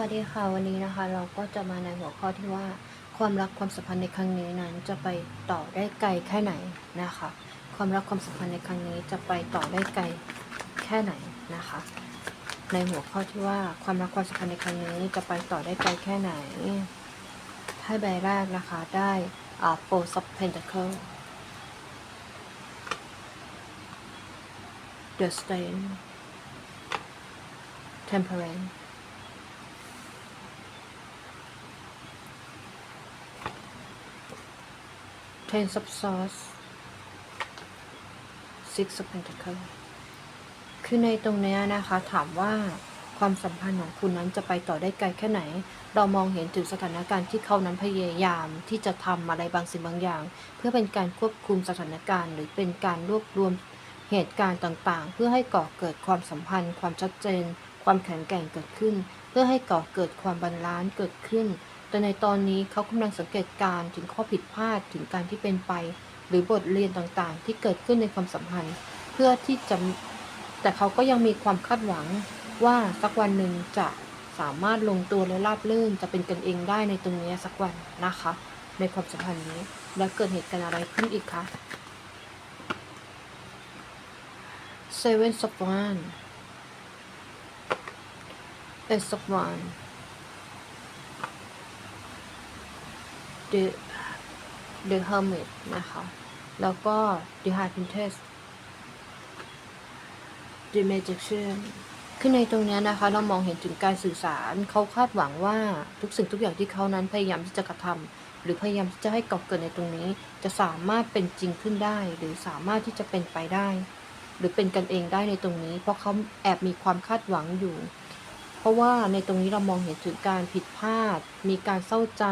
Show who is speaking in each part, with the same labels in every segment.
Speaker 1: วัสดีค่ะวันนี้นะคะ เราก็จะมาในหัวข้อที่ว่าความรักความสัมพันธ์ในครั้งนี้นั้นจะไปต่อได้ไกลแค่ไหนนะคะ ความรักความสัมพันธ์ในครั้งนี้จะไปต่อได้ไกลแค่ไหนนะคะ ในหัวข้อที่ว่าความรักความสัมพันธ์ในครั้งนี้จะไปต่อได้ไกลแค่ไหนไพ่ใบแรกนะคะได้อ่า Four of Pentacle The Strength Temperance Ten of Swords Six of Pentacles คือในตรงเนี้ยนะคะถามว่าความสัมพันธ์ของคุณนั้นจะไปต่อได้ไกลแค่ไหน เรามองเห็นถึงสถานการณ์ที่เขานั้นพยายามที่จะทำอะไรบางสิ่งบางอย่าง เพื่อเป็นการควบคุมสถานการณ์ หรือเป็นการรวบรวมเหตุการณ์ต่างๆ เพื่อให้ก่อเกิดความสัมพันธ์ ความชัดเจน ความแข็งแกร่งเกิดขึ้น เพื่อให้ก่อเกิดความบาลานซ์เกิดขึ้น แต่ในตอนนี้เขากำลังสังเกตการ์ถึงข้อผิดพลาดถึงการที่เป็นไป หรือบทเรียนต่างๆ ที่เกิดขึ้นในความสัมพันธ์ เพื่อที่จะแต่เขาก็ยังมีความคาดหวังว่าสักวันหนึ่งจะสามารถลงตัวและราบรื่นจะเป็นกันเองได้ในตรงนี้สักวันนะคะ ในความสัมพันธ์นี้ แล้วเกิดเหตุการณ์อะไรขึ้นอีกคะ Seven of Wands Ace of Wands The The Hermit นะคะ แล้วก็ The High Priestess The Magician คือในตรงนี้นะคะ เรามองเห็นถึงการสื่อสารเขาคาดหวังว่าทุกสิ่งทุกอย่างที่เขานั้นพยายามที่จะกระทำหรือพยายามที่จะให้ก่อเกิดในตรงนี้ จะสามารถเป็นจริงขึ้นได้ หรือสามารถที่จะเป็นไปได้ หรือเป็นกันเองได้ในตรงนี้ เพราะเขาแอบมีความคาดหวังอยู่ เพราะว่าในตรงนี้เรามองเห็นถึงการผิดพลาด มีการเศร้าใจ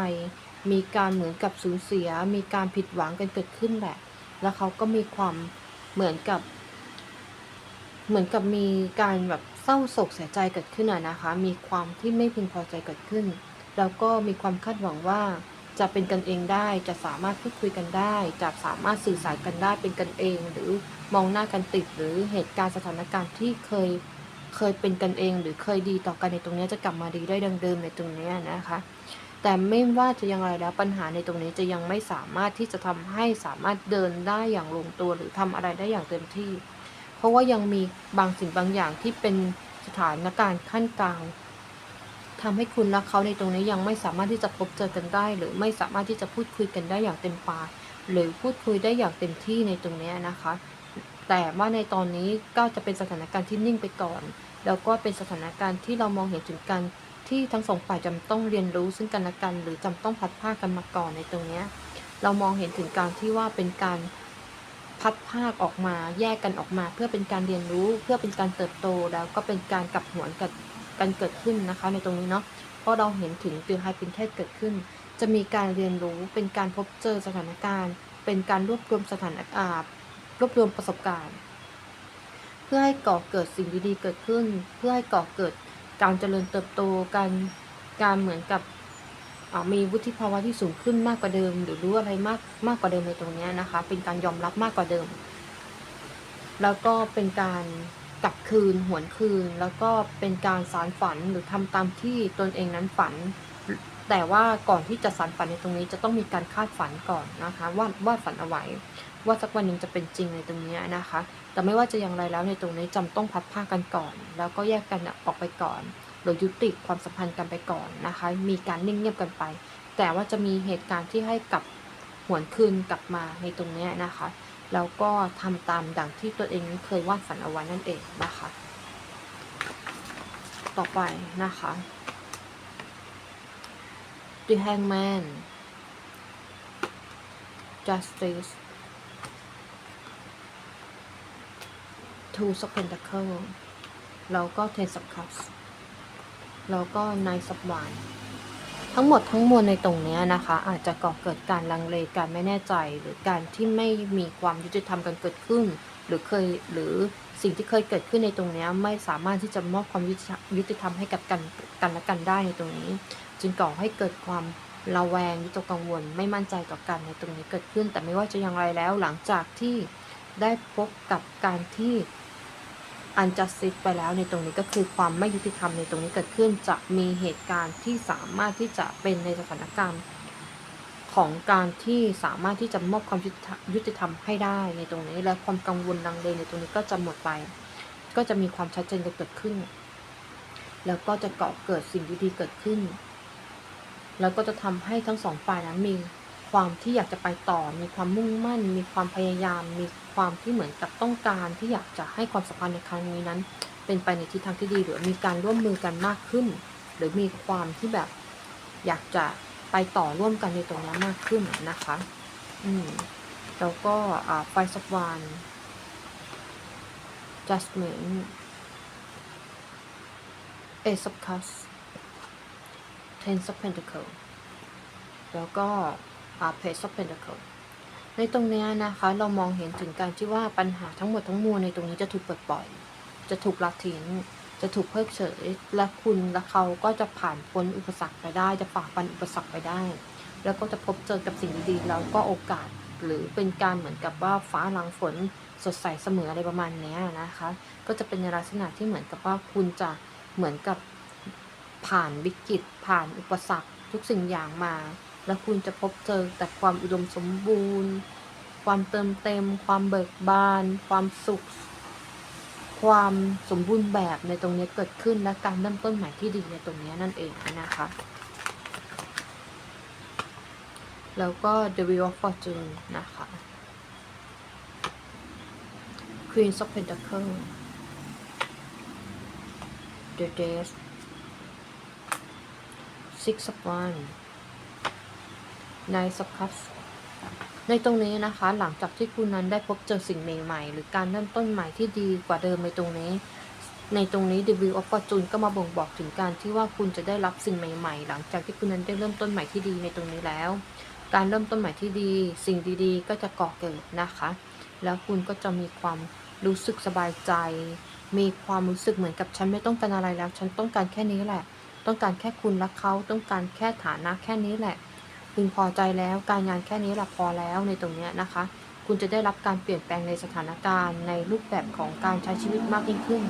Speaker 1: มีการเหมือนกับสูญเสีย มีการผิดหวังกันเกิดขึ้นแหละ แล้วเขาก็มีความเหมือนกับ เหมือนกับมีการแบบเศร้าโศกเสียใจเกิดขึ้นอะนะคะ มีความที่ไม่พึงพอใจเกิดขึ้น แล้วก็มีความคาดหวังว่าจะเป็นกันเองได้ จะสามารถพูดคุยกันได้ จะสามารถสื่อสารกันได้เป็นกันเอง หรือมองหน้ากันติด หรือเหตุการณ์สถานการณ์ที่เคยเคยเป็นกันเอง หรือเคยดีต่อกันในตรงนี้จะกลับมาดีได้ดังเดิมในตรงนี้นะคะ แต่ไม่ว่าจะยังไงแล้วปัญหาในตรงนี้จะยังไม่สามารถที่จะทำให้สามารถเดินได้อย่างลงตัวหรือทำอะไรได้อย่างเต็มที่ เพราะว่ายังมีบางสิ่งบางอย่างที่เป็นสถานการณ์ขั้นกลางทำให้คุณและเขาในตรงนี้ยังไม่สามารถที่จะพบเจอกันได้ หรือไม่สามารถที่จะพูดคุยกันได้อย่างเต็มปากหรือพูดคุยได้อย่างเต็มที่ในตรงนี้นะคะ แต่ว่าในตอนนี้ก็จะเป็นสถานการณ์ที่นิ่งไปก่อน แล้วก็เป็นสถานการณ์ที่เรามองเห็นถึงการ ที่ทั้งสองฝ่ายจำต้องเรียนรู้ซึ่งกันและกัน หรือจำต้องพัดผ้ากันมาก่อนในตรงนี้เรามองเห็นถึงการที่ว่าเป็นการพัดภาคออกมาแยกกันออกมา เพื่อเป็นการเรียนรู้เพื่อเป็นการเติบโตแล้วก็เป็นการกลับหวนกันกันเกิดขึ้นนะคะ ในตรงนี้เนาะเพราะเราเห็นถึงตือไฮเป็นเทศเกิดขึ้น จะมีการเรียนรู้เป็นการพบเจอสถานการณ์ เป็นการรวบรวมสถานการณ์รวบรวมประสบการณ์ เพื่อให้ก่อเกิดสิ่งดีๆเกิดขึ้น เพื่อให้ก่อเกิด การเจริญเติบโตการการเหมือนกับมีวุฒิภาวะที่สูงขึ้นมากกว่าเดิม หรือรู้อะไรมากมากกว่าเดิมในตรงนี้นะคะ เป็นการยอมรับมากกว่าเดิม แล้วก็เป็นการกลับคืนหวนคืน แล้วก็เป็นการสารฝันหรือทำตามที่ตนเองนั้นฝัน แต่ว่าก่อนที่จะสารฝันในตรงนี้จะต้องมีการคาดฝันก่อนนะคะวาดวาดฝันเอาไว้ ว่าสักวันหนึ่งจะเป็นจริงในตรงนี้นะคะ แต่ไม่ว่าจะอย่างไรแล้วในตรงนี้จำต้องพัดผ้ากันก่อน แล้วก็แยกกันออกไปก่อน หรือยุติความสัมพันธ์กันไปก่อนนะคะ มีการนิ่งเงียบกันไป แต่ว่าจะมีเหตุการณ์ที่ให้กลับหวนคืนกลับมาในตรงนี้นะคะ แล้วก็ทำตามดังที่ตัวเองเคยวาดฝันเอาไว้นั่นเองนะคะ ต่อไปนะคะ The Hangman Justice Two of Pentacles แล้วก็ Ten of Cups แล้วก็ Nine of Wands ทั้งหมดทั้งมวลในตรงนี้นะคะ อาจจะก่อเกิดการลังเลการไม่แน่ใจ หรือการที่ไม่มีความยุติธรรมกันเกิดขึ้น หรือเคยหรือสิ่งที่เคยเกิดขึ้นในตรงนี้ไม่สามารถที่จะมอบความยุติยุติธรรมให้กับกันกันและกันได้ในตรงนี้ จึงก่อให้เกิดความระแวงวิตกกังวลไม่มั่นใจต่อกันในตรงนี้เกิดขึ้น แต่ไม่ว่าจะอย่างไรแล้วหลังจากที่ได้พบกับการที่ อันจัสติไปแล้วในตรงนี้ก็คือความไม่ยุติธรรมในตรงนี้เกิดขึ้นจะมีเหตุการณ์ที่สามารถที่จะเป็นในสถานการณ์ของการที่สามารถที่จะมอบความยุติธรรมให้ได้ในตรงนี้ และความกังวลลังเลในตรงนี้ก็จะหมดไป ก็จะมีความชัดเจนเกิดขึ้น แล้วก็จะเกาะเกิดสิ่งดีๆเกิดขึ้น แล้วก็จะทำให้ทั้งสองฝ่ายนั้นมี ความที่อยากจะไปต่อ มีความมุ่งมั่น มีความพยายาม มีความที่เหมือนกับต้องการที่อยากจะให้ความสัมพันธ์ในครั้งนี้นั้น เป็นไปในทิศทางที่ดีหรือมีการร่วมมือกันมากขึ้น หรือมีความที่แบบอยากจะไปต่อร่วมกันในตรงนี้มากขึ้นนะคะ อืม แล้วก็อ่าไฟสวาน judgment ace of cups ten of pentacle แล้วก็ page of pentacle ในตรงเนี้ยนะคะ เรามองเห็นถึงการที่ว่าปัญหาทั้งหมดทั้งมวลในตรงนี้จะถูกปลดปล่อย จะถูกละทิ้ง จะถูกเพิกเฉย และคุณและเขาก็จะผ่านพ้นอุปสรรคไปได้ จะฝ่าฟันอุปสรรคไปได้ แล้วก็จะพบเจอกับสิ่งดีๆ แล้วก็โอกาส หรือเป็นการเหมือนกับว่าฟ้าหลังฝนสดใสเสมออะไรประมาณเนี้ยนะคะ ก็จะเป็นในลักษณะที่เหมือนกับว่าคุณจะเหมือนกับผ่านวิกฤตผ่านอุปสรรคทุกสิ่งอย่างมา แล้วคุณจะพบเจอแต่ความอุดมสมบูรณ์ ความเติมเต็ม ความเบิกบาน ความสุข ความสมบูรณ์แบบในตรงนี้เกิดขึ้นและการเริ่มต้นใหม่ที่ดีในตรงนี้นั่นเองนะคะ แล้วก็ The Wheel of Fortune นะคะ Queen of Pentacles The Death Six of Wands Knight of Cups ในตรงนี้นะคะหลังจากที่คุณนั้นได้พบเจอสิ่งใหม่ๆ หรือการเริ่มต้นใหม่ที่ดีกว่าเดิมในตรงนี้ ในตรงนี้ The Wheel of Fortune ก็มาบ่งบอกถึงการที่ว่าคุณจะได้รับสิ่งใหม่ ๆ หลังจากที่คุณนั้นได้เริ่มต้นใหม่ที่ดีในตรงนี้แล้ว การเริ่มต้นใหม่ที่ดี สิ่งดีๆ ก็จะก่อเกิดนะคะ แล้วคุณก็จะมีความรู้สึกสบายใจ มีความรู้สึกเหมือนกับฉันไม่ต้องการอะไรแล้ว ฉันต้องการแค่นี้แหละ ต้องการแค่คุณและเขาต้องการแค่ฐานะแค่นี้แหละ พึงพอใจแล้วการงานแค่นี้แหละพอแล้วในตรงนี้นะคะ คุณจะได้รับการเปลี่ยนแปลงในสถานการณ์ ในรูปแบบของการใช้ชีวิตมากยิ่งขึ้น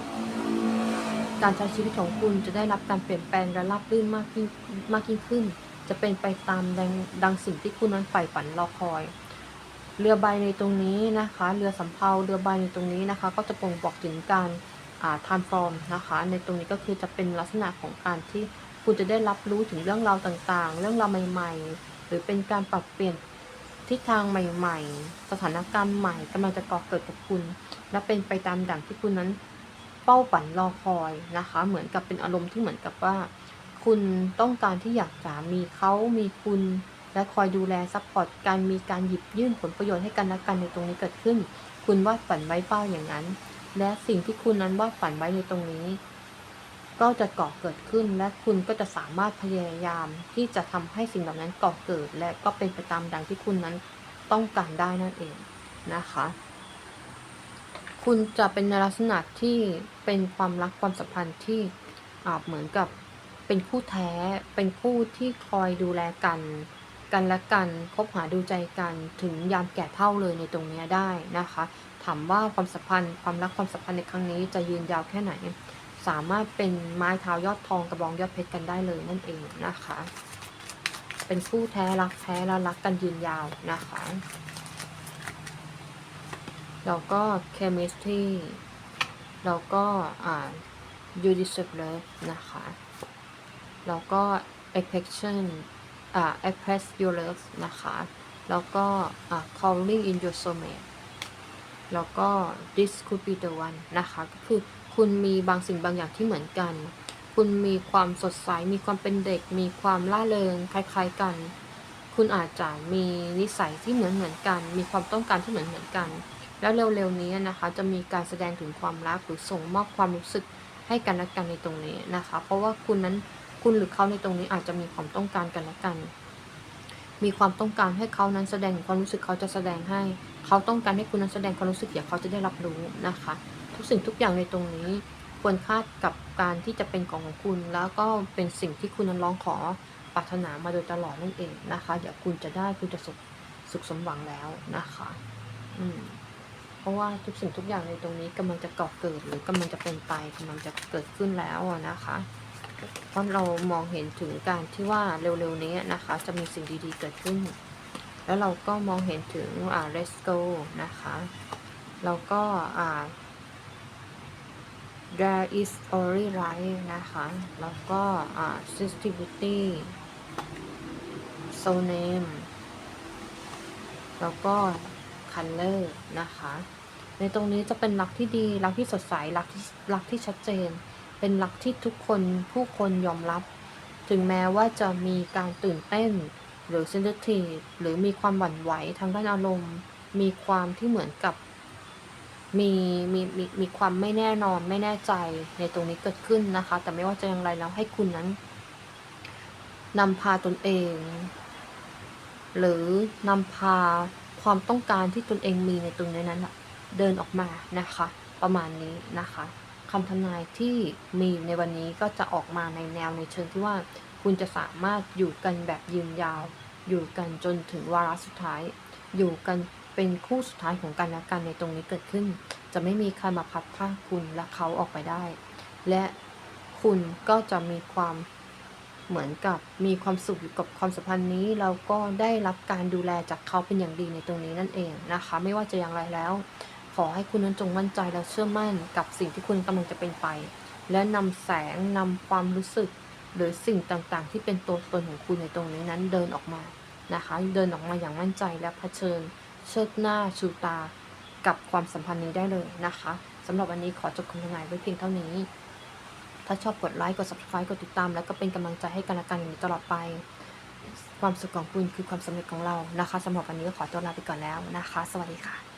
Speaker 1: การใช้ชีวิตของคุณจะได้รับการเปลี่ยนแปลงและราบรื่นมากยิ่งมากยิ่งขึ้น จะเป็นไปตามดังดังสิ่งที่คุณนั้นใฝ่ฝันรอคอย เรือใบในตรงนี้นะคะ เรือสำเภาเรือใบในตรงนี้นะคะ ก็จะบ่งบอกถึงการอ่า transform นะคะ ในตรงนี้ก็คือจะเป็นลักษณะของการที่ คุณจะได้รับรู้ถึงเรื่องราวต่างๆ เรื่องราวใหม่ ๆ หรือเป็นการปรับเปลี่ยนทิศทางใหม่ ๆ สถานการณ์ใหม่กำลังจะก่อเกิดกับคุณ และเป็นไปตามดั่งที่คุณนั้นเป้าฝันรอคอยนะคะ เหมือนกับเป็นอารมณ์ที่เหมือนกับว่า คุณต้องการที่อยากจะมีเขามีคุณ และคอยดูแลซัพพอร์ตการมีการหยิบยื่นผลประโยชน์ให้กันและกันในตรงนี้เกิดขึ้น คุณวาดฝันไว้เป้าอย่างนั้น และสิ่งที่คุณนั้นวาดฝันไว้ในตรงนี้ ก็จะก่อเกิดขึ้นและคุณก็จะสามารถพยายามที่จะทำให้สิ่งเหล่านั้นก่อเกิด และก็เป็นไปตามดังที่คุณนั้นต้องการได้นั่นเองนะคะ คุณจะเป็นในลักษณะที่เป็นความรักความสัมพันธ์ที่เหมือนกับเป็นคู่แท้ เป็นคู่ที่คอยดูแลกัน กันและกันคบหาดูใจกันถึงยามแก่เท่าเลยในตรงนี้ได้นะคะ ถามว่าความสัมพันธ์ ความรักความสัมพันธ์ในครั้งนี้จะยืนยาวแค่ไหน สามารถเป็นไม้เท้ายอดทองกระบองยอดเพชรกันได้เลยนั่นเองนะคะ เป็นคู่แท้รักแท้และรักกันยืนยาวนะคะแล้วก็ chemistry แล้วก็ อ่า you deserve love นะคะแล้วก็ affection อ่า express your love นะคะแล้วก็ อ่า calling in your soulmate แล้วก็ this could be the one นะคะก็คือ คุณมีบางสิ่งบางอย่างที่เหมือนกัน คุณมีความสดใส มีความเป็นเด็ก มีความล่าเริงคล้าย ๆกัน คุณอาจจะมีนิสัยที่เหมือนเหมือนกัน มีความต้องการที่เหมือนเหมือนกัน แล้วเร็วๆนี้นะคะ จะมีการแสดงถึงความรักหรือส่งมอบความรู้สึกให้กันและกันในตรงนี้นะคะ เพราะว่าคุณนั้นคุณหรือเขาในตรงนี้อาจจะมีความต้องการกันและกัน มีความต้องการให้เขานั้นแสดงความรู้สึกเขาจะแสดงให้ เขาต้องการให้คุณนั้นแสดงความรู้สึกอย่างเขาจะได้รับรู้นะคะ ทุกสิ่งทุกอย่างในตรงนี้ ควรคาดกับการที่จะเป็นของของคุณ แล้วก็เป็นสิ่งที่คุณนั้นร้องขอปรารถนามาโดยตลอดนั่นเองนะคะ เดี๋ยวคุณจะได้คุณจะสุขสุขสมหวังแล้วนะคะ อืมเพราะว่าทุกสิ่งทุกอย่างในตรงนี้กำลังจะก่อเกิดหรือกำลังจะเป็นไปกำลังจะเกิดขึ้นแล้วนะคะ เพราะเรามองเห็นถึงการที่ว่าเร็วๆนี้นะคะ จะมีสิ่งดีๆเกิดขึ้น แล้วเราก็มองเห็นถึงอ่า let's go นะคะ แล้วก็อ่า there is only right นะคะ แล้วก็ sensitivity soul name แล้วก็ color นะคะ ในตรงนี้จะเป็นรักที่ดี รักที่สดใส รักที่รักที่ชัดเจน เป็นรักที่ทุกคนผู้คนยอมรับ ถึงแม้ว่าจะมีการตื่นเต้น หรือ sensitive หรือมีความหวั่นไหวทางด้านอารมณ์ มีความที่เหมือนกับ มีมีมีมีความไม่แน่นอนไม่แน่ใจในตรงนี้เกิดขึ้นนะคะ แต่ไม่ว่าจะอย่างไรแล้วให้คุณนั้นนำพาตนเอง หรือนำพาความต้องการที่ตนเองมีในตรงนี้นั้นเดินออกมานะคะ ประมาณนี้นะคะคำทำนายที่มีในวันนี้ก็จะออกมาในแนวในเชิงที่ว่าคุณจะสามารถอยู่กันแบบยืนยาว อยู่กันจนถึงวาระสุดท้าย อยู่กัน เป็นคู่สุดท้ายของกันและกันในตรงนี้เกิดขึ้น จะไม่มีใครมาพัดพาคุณและเขาออกไปได้ และคุณก็จะมีความเหมือนกับมีความสุขอยู่กับความสัมพันธ์นี้แล้วก็ได้รับการดูแลจากเขาเป็นอย่างดีในตรงนี้นั่นเองนะคะ ไม่ว่าจะอย่างไรแล้ว ขอให้คุณนั้นจงมั่นใจและเชื่อมั่นกับสิ่งที่คุณกำลังจะเป็นไป และนำแสงนำความรู้สึก หรือสิ่งต่างๆ ที่เป็นตัวตนของคุณในตรงนี้นั้นเดินออกมานะคะ เดินออกมาอย่างมั่นใจและเผชิญ เชิดหน้าชูตากับความสัมพันธ์นี้ได้เลยนะคะสำหรับวันนี้ขอจบคำทำนายไว้เพียงเท่านี้ ถ้าชอบกดไลค์ กด subscribe กดติดตาม แล้วก็เป็นกำลังใจให้กันและกันอย่างนี้ตลอดไป ความสุขของคุณคือความสำเร็จของเรานะคะสำหรับวันนี้ก็ขอตัวลาไปก่อนแล้วนะคะ สวัสดีค่ะ